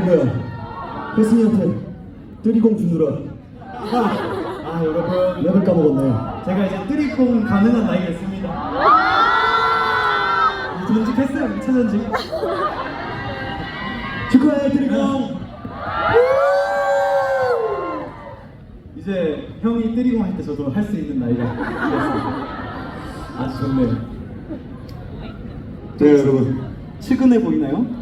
아이고야 혜승이한테 뜨리공 주느라 아 여러분 랩을 까먹었네 제가 이제 뜨리콩 가능한 나이가 있습니다. 전직했어요 2차 전직. 축하해 뜨리공 이제 형이 뜨리공 할 때 저도 할 수 있는 나이가 되었습니다. 아주 좋네요. 네 여러분 측은해 보이나요?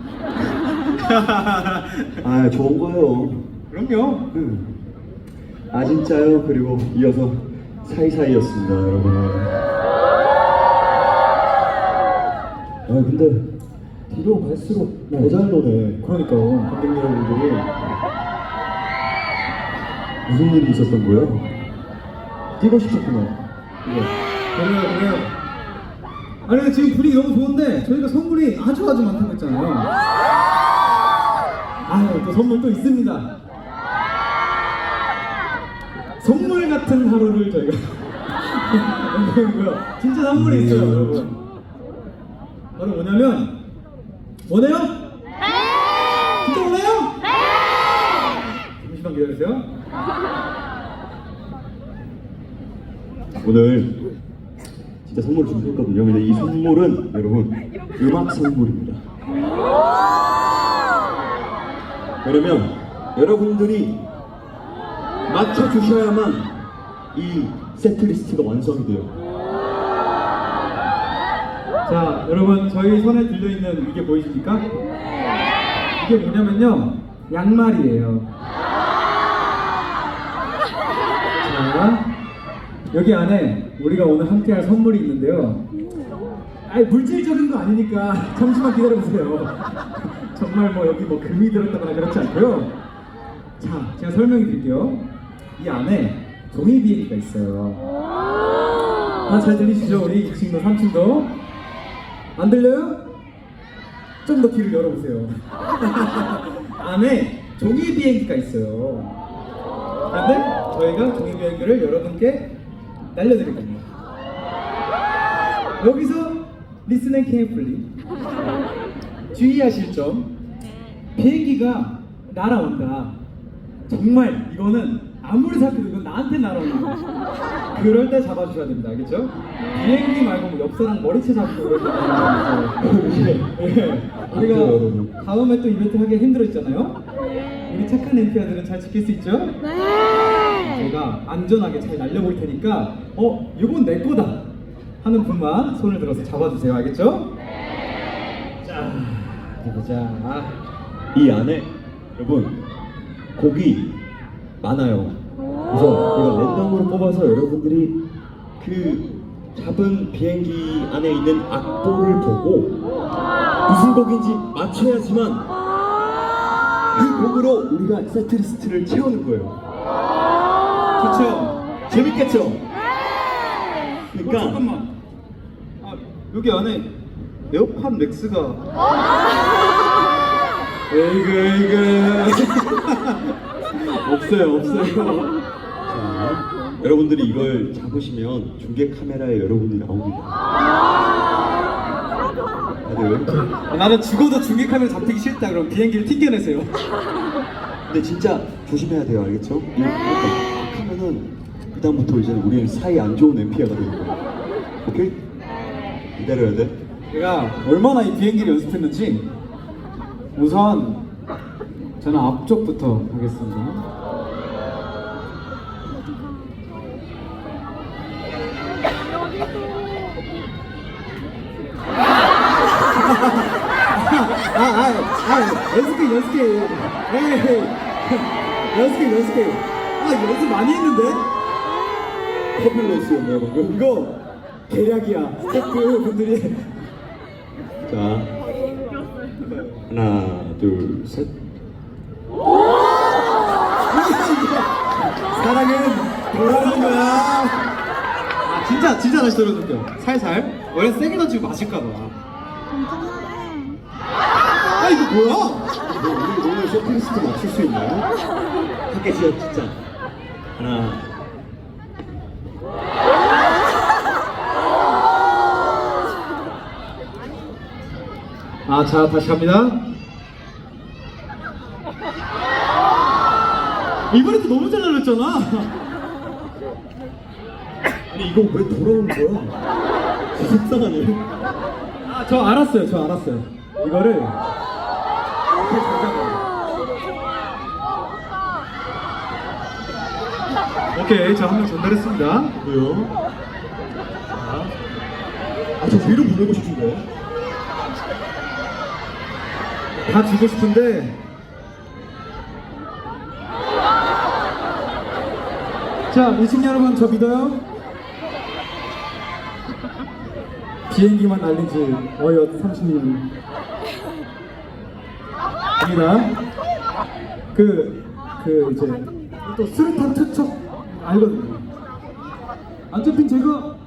아 좋은 거예요 그럼요. 음. 아 진짜요 그리고 이어서 사이사이였습니다 여러분 아 근데 뒤로 갈수록 더잘 노네 그러니까요. 관객 여러분들이 무슨 일이 있었던 거예요? 뛰고 싶었구나 이거 그래요, 그래요. 아니 지금 분위기 너무 좋은데 저희가 선물이 아주 아주 많다고 했잖아요. 아유 또 선물 또 있습니다. 선물 같은 하루를 저희가 진짜 선물이 있어요, 음. 여러분. 바로 뭐냐면 원해요? 네. 진짜 원해요? 네. 잠시만 기다리세요. 오늘 진짜 선물을 준비했거든요. 근데 이 선물은 여러분 음악 선물입니다. 왜냐면 여러분들이 맞춰 주셔야만 이 세트 리스트가 완성이 돼요. 자, 여러분 저희 손에 들려 있는 이게 보이십니까? 이게 뭐냐면요, 양말이에요. 자, 여기 안에 우리가 오늘 함께할 선물이 있는데요. 아니 물질적인 거 아니니까 잠시만 기다려보세요. 정말 뭐 여기 뭐 금이 들었다거나 그렇지 않고요. 자, 제가 설명해 드릴게요. 이 안에 종이 비행기가 있어요. 다 잘 들리시죠? 우리 2층도 3층도 안 들려요? 좀 더 귀를 열어보세요 안에 종이 비행기가 있어요 그런데 저희가 종이 비행기를 여러분께 날려드릴 겁니다 여기서 앤 케이플리 주의하실 점 비행기가 날아온다 정말 이거는 아무리 생각해도 이건 나한테 날아오는 거야 그럴 때 잡아주셔야 됩니다 알겠죠? 비행기 말고 뭐 옆사람 머리채 잡고 그럴 때 예. 여러분. 우리가 다음에 또 이벤트 하기 힘들었잖아요 우리 착한 엠피아들은 잘 지킬 수 있죠? 제가 안전하게 잘 날려볼 테니까 어? 이건 내 거다 하는 분만 손을 들어서 잡아주세요 알겠죠? 자 어디 보자 이 안에 여러분 곡이 많아요. 그래서 이거 랜덤으로 뽑아서 여러분들이 그 잡은 비행기 안에 있는 악보를 보고 무슨 곡인지 맞춰야지만 그 곡으로 우리가 세트리스트를 채우는 거예요. 좋죠? 재밌겠죠? 어, 그러니까 잠깐만. 아, 여기 안에 에어팟 맥스가. 에이그 에이그. 없어요 없어요. 자, 여러분들이 이걸 잡으시면 중계 카메라에 여러분이 나옵니다. 다들 나는 죽어도 중계 카메라 잡히기 싫다. 그럼 비행기를 튕겨내세요. 근데 진짜 조심해야 돼요, 알겠죠? 이거 하면은 그다음부터 이제 우리는 사이 안 좋은 엠피아가 되는 거야. 오케이? 기다려야 돼. 제가 얼마나 이 비행기를 연습했는지 우선 저는 앞쪽부터 하겠습니다. 아, 아, 아, 연습해, 연습해. 에이, 연습해, 연습해. 아, 연습 많이 했는데? 퍼플러스였나요, 방금? 이거 계략이야. 스태프 분들이. 자, 하나, 둘, 셋. 사랑은 돌아오는 거야. 아, 진짜, 진짜 다시 돌려줄게요. 살살. 원래 세게 던지고 맞을까 봐. 아, 이거 뭐야? 우리 오늘 세트리스트 맞출 수 있나요? 할게 진짜, 진짜. 하나. 아, 자, 다시 갑니다. 이번에도 너무 잘 날렸잖아. 아니 이거 왜 돌아오는 거야? 속상하네. 아, 저 알았어요. 저 알았어요. 이거를 이렇게. 오케이, 자 한 명 전달했습니다. 뭐요? 아 저 위로 보내고 싶은데. 다 주고 싶은데. 자, 이층 여러분 저 믿어요? 비행기만 날린 지 어엿 30년. 입니다. 그, 그 이제 또 수류탄 투척 알거든요. 안전핀 제거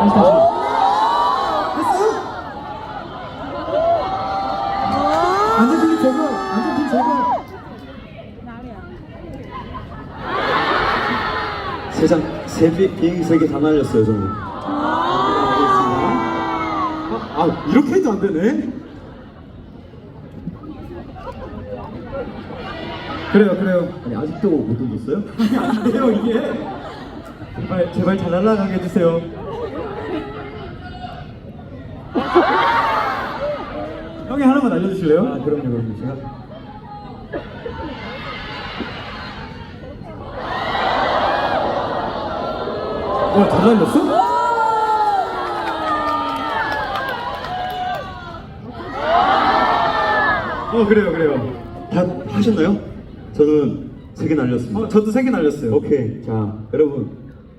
다시 다시 했어요? 안전핀 제거 안전핀 제거 세상 세 비, 비행기 세 개 다 날렸어요 저는. 아, 아 이렇게 해도 안 되네 그래요 그래요 아니 아직도 못 던졌어요? 아니 안 돼요 이게 제발 제발 잘 날아가게 해주세요 형이 하나만 알려주실래요? 아 그럼요 그럼요 제가 와, 잘 날렸어? 어 그래요 그래요 다 하셨나요? 저는 세 개 날렸습니다. 어 저도 세 개 날렸어요 오케이. 자, 여러분.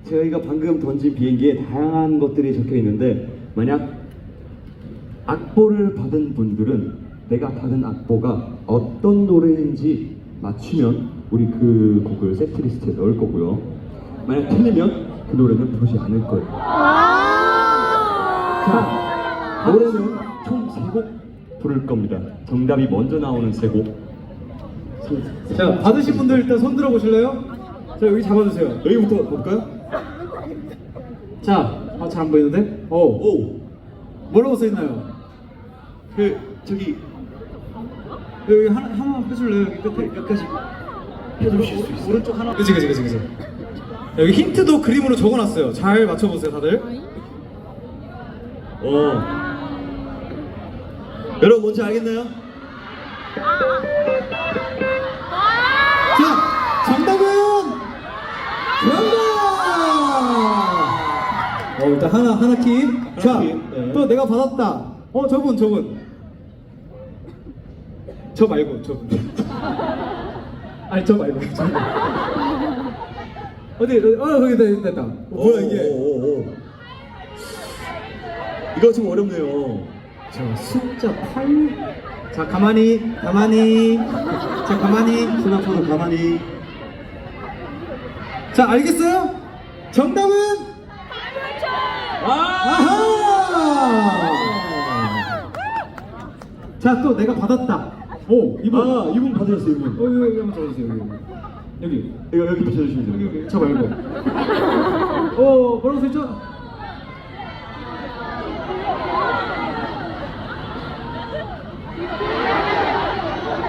저희가 방금 던진 비행기에 다양한 것들이 적혀 있는데 만약 악보를 받은 분들은 내가 받은 악보가 어떤 노래인지 맞추면 우리 그 곡을 세트리스트에 넣을 거고요. 만약 틀리면 그 노래는 부르지 않을 거예요. 자, 노래는 총 세 곡 부를 겁니다. 정답이 먼저 나오는 세 곡. 자 받으신 분들 일단 손 들어 보실래요? 자 여기 잡아주세요 여기부터 볼까요? 자잘 안 보이는데? 어 오, 뭐라고 써있나요? 그 저기 여기 하나, 하나만 펴줄래요? 여기 끝에 여기까지 해주실 수 있어요? 오른쪽 하나 그치 그치 그치 그치 여기 힌트도 그림으로 적어놨어요 잘 맞춰보세요 다들 어. 여러분 뭔지 알겠나요? 자 정답은 정답 어 일단 하나 하나 킵. 자, 킵, 네. 또 내가 받았다. 어, 저분, 저분. 저 말고, 저분. 아니, 저 말고, 저 말고. 어디, 어디, 어, 거기 됐다, 됐다. 어, 뭐야, 이게? 오, 오, 오. 이거 좀 어렵네요. 자, 숫자 8. 자, 가만히, 가만히. 자, 가만히. 손 앞으로 가만히. 자, 알겠어요? 정답은? 아하! 자, 또 내가 받았다. 오, 이분. 아, 이분 받으셨어요, 이분. 어, 여기, 여기 한번 적어주세요, 여기. 여기. 이거 여기 붙여주시면 여기, 돼요. 여기. 저 말고. 어, 뭐라고 써있죠?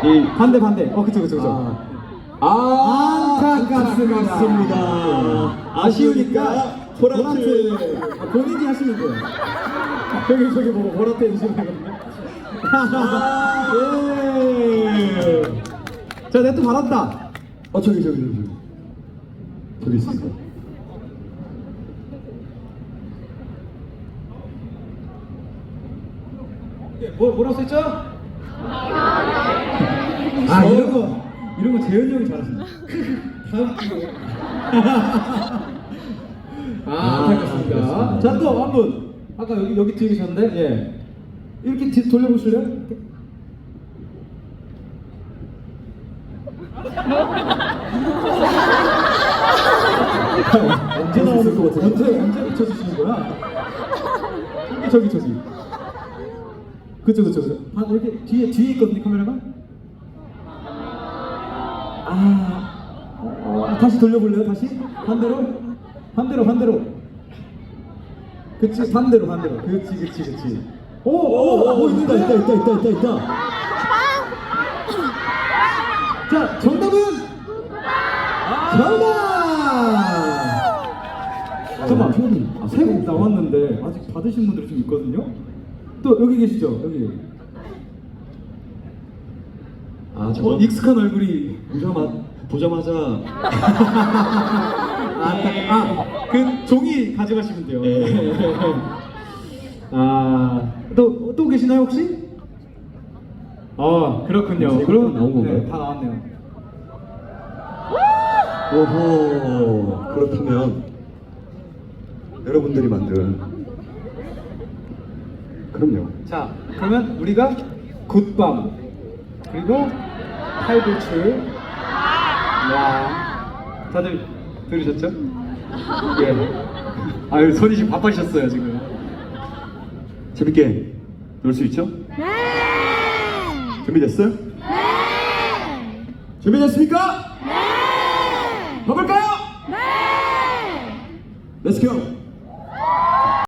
이 반대, 반대. 어, 그쵸, 그쵸, 그쵸. 아, 아 안타깝습니다. 안타깝습니다. 아쉬우니까 보라트. 아, 본인이 하시면 돼요. 저기, 저기 보고 보라트 해주시면 되거든요. 아. 예. 자, 내가 또 받았다. 어 저기 저기 저기 저기 있습니다. 뭐, 뭐라고 써있죠? 아, 이런 거, 이런 거 재현이 형이 잘하신다. 다음 기회. 아, 안타깝습니다. 자, 또 한 분. 아까 여기, 여기 뒤에 계셨는데, 예. 이렇게 뒤 돌려보실래요? 이렇게. 언제 나오는 거 같아? 언제, 언제 붙여주시는 거야? 저기, 저기, 저기. 그쵸, 그쵸, 그쵸. 아, 이렇게 뒤에, 뒤에 있거든요, 카메라가? 아, 어, 어, 다시 돌려볼래요, 다시? 반대로? 반대로, 반대로. 그치, 반대로, 반대로. 그치, 그치, 그치. 오, 오, 오, 오, 오, 있다, 있다, 있다, 있다, 있다, 있다. 자, 정답은 정답. 잠깐만, 아, 세곡 나왔는데 아직 받으신 분들이 좀 있거든요. 또 여기 계시죠? 여기. 아, 저거 어, 익숙한 얼굴이. 보자마, 보자마자 아, 아, 그 종이 가져가시면 돼요. 네. 아, 또, 또 계시나요, 혹시? 아, 그렇군요. 세곡 나온 건가요? 네, 다 나왔네요. 오호 그렇다면 여러분들이 만든 그럼요 자, 그러면 우리가 굿밤, 그리고 팔불출, 와, 다들 들으셨죠? 예. 아유, 손이 지금 바빠지셨어요, 지금. 재밌게 놀 수 있죠? 네! 준비됐어요? 네! 준비됐습니까? 네! 가볼까요? 네! Let's go!